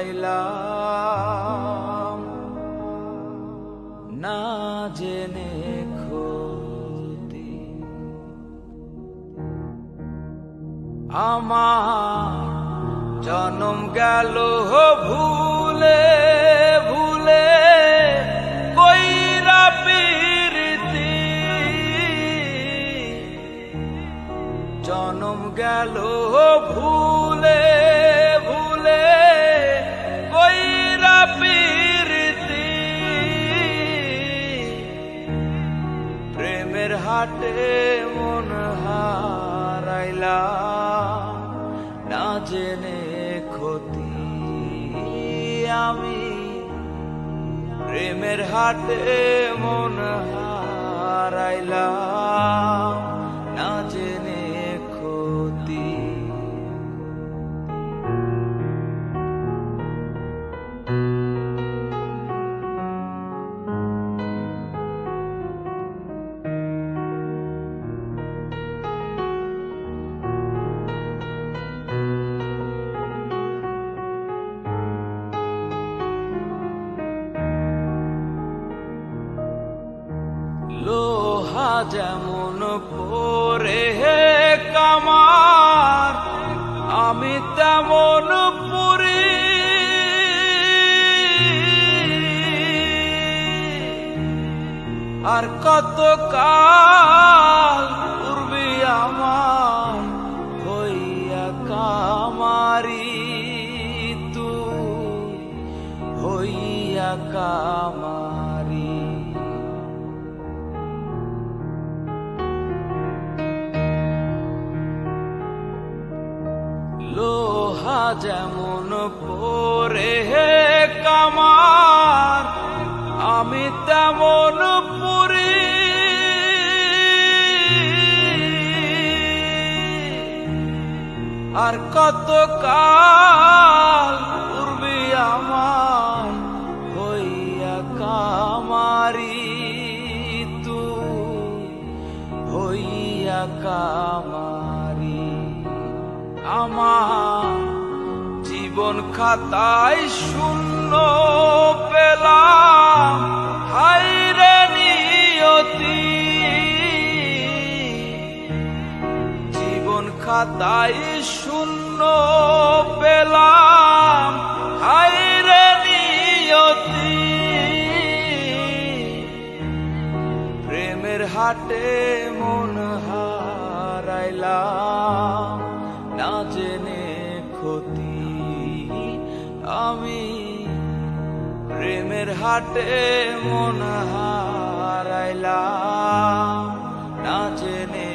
হারাইলাম না জেনে ক্ষতি। আমার জনম গেল ভুলে ভুলে কইরা পিরিতি জনম গেল ভুলে আমি প্রেমের হাতে মন হারাইলাম। যেমন পরে হে কামার, আমি তেমন পুরি। আর কত কাল পূর্বে আমার হইয়া কামারি তুই, হইয়া কামারি যেমন পরে হে কামার, আমি তেমন পুরি। আর কত কাল পূর্বে আমার হইয়া কামারি তুই হইয়া কামারি। আমার জীবন খাতায় শূন্য পেলাম। হাইরে নিয়তি। জীবন খাতায় শূন্য পেলাম। হাইরে নিয়তি। প্রেমের হাটে মন হারাইলাম। ঘাটে মন হারাইলা না জেনে